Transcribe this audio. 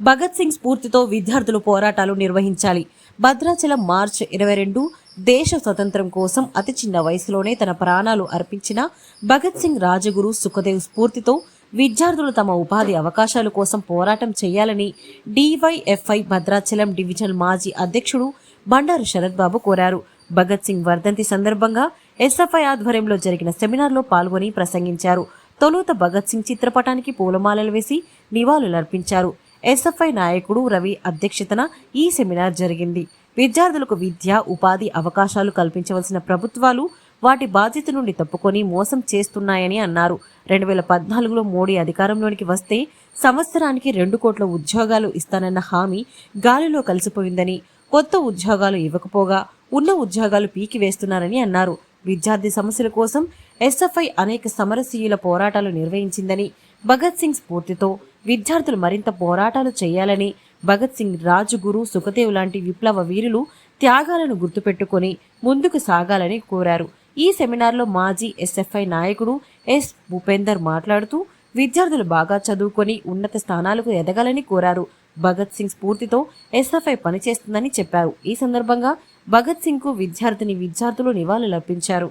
భగత్ సింగ్ స్ఫూర్తితో విద్యార్థులు పోరాటాలు నిర్వహించాలి. భద్రాచలం మార్చ్ ఇరవై రెండు దేశ స్వతంత్రం కోసం అతి చిన్న వయసులోనే తన ప్రాణాలు అర్పించిన భగత్ సింగ్ రాజగురు సుఖదేవ్ స్ఫూర్తితో విద్యార్థులు తమ ఉపాధి అవకాశాల కోసం పోరాటం చేయాలని డివైఎఫ్ఐ భద్రాచలం డివిజన్ మాజీ అధ్యక్షుడు బండారు శరత్ బాబు కోరారు. భగత్ సింగ్ వర్ధంతి సందర్భంగా ఎస్ఎఫ్ఐ ఆధ్వర్యంలో జరిగిన సెమినార్లో పాల్గొని ప్రసంగించారు. తొలుత భగత్ సింగ్ చిత్రపటానికి పూలమాలలు వేసి నివాళులర్పించారు. ఎస్ఎఫ్ఐ నాయకుడు రవి అధ్యక్షతన ఈ సెమినార్ జరిగింది. విద్యార్థులకు విద్య ఉపాధి అవకాశాలు కల్పించవలసిన ప్రభుత్వాలు వాటి బాధ్యత నుండి తప్పుకొని మోసం చేస్తున్నాయని అన్నారు. రెండు వేల పద్నాలుగులో మోడీ అధికారంలోనికి వస్తే సంవత్సరానికి రెండు కోట్ల ఉద్యోగాలు ఇస్తానన్న హామీ గాలిలో కలిసిపోయిందని కొత్త ఉద్యోగాలు ఇవ్వకపోగా ఉన్న ఉద్యోగాలు పీకివేస్తున్నారని అన్నారు. విద్యార్థి సమస్యల కోసం ఎస్ఎఫ్ఐ అనేక సమరసీయుల పోరాటాలు నిర్వహించిందని భగత్ సింగ్ స్ఫూర్తితో విద్యార్థులు మరింత పోరాటాలు చేయాలని భగత్ సింగ్ రాజుగురు సుఖదేవ్ లాంటి విప్లవ వీరులు త్యాగాలను గుర్తుపెట్టుకొని ముందుకు సాగాలని కోరారు. ఈ సెమినార్లో మాజీ ఎస్ఎఫ్ఐ నాయకుడు ఎస్ భూపేందర్ మాట్లాడుతూ విద్యార్థులు బాగా చదువుకొని ఉన్నత స్థానాలకు ఎదగాలని కోరారు. భగత్ సింగ్ స్ఫూర్తితో ఎస్ఎఫ్ఐ పనిచేస్తుందని చెప్పారు. ఈ సందర్భంగా భగత్ సింగ్కు విద్యార్థిని విద్యార్థులు నివాళులర్పించారు.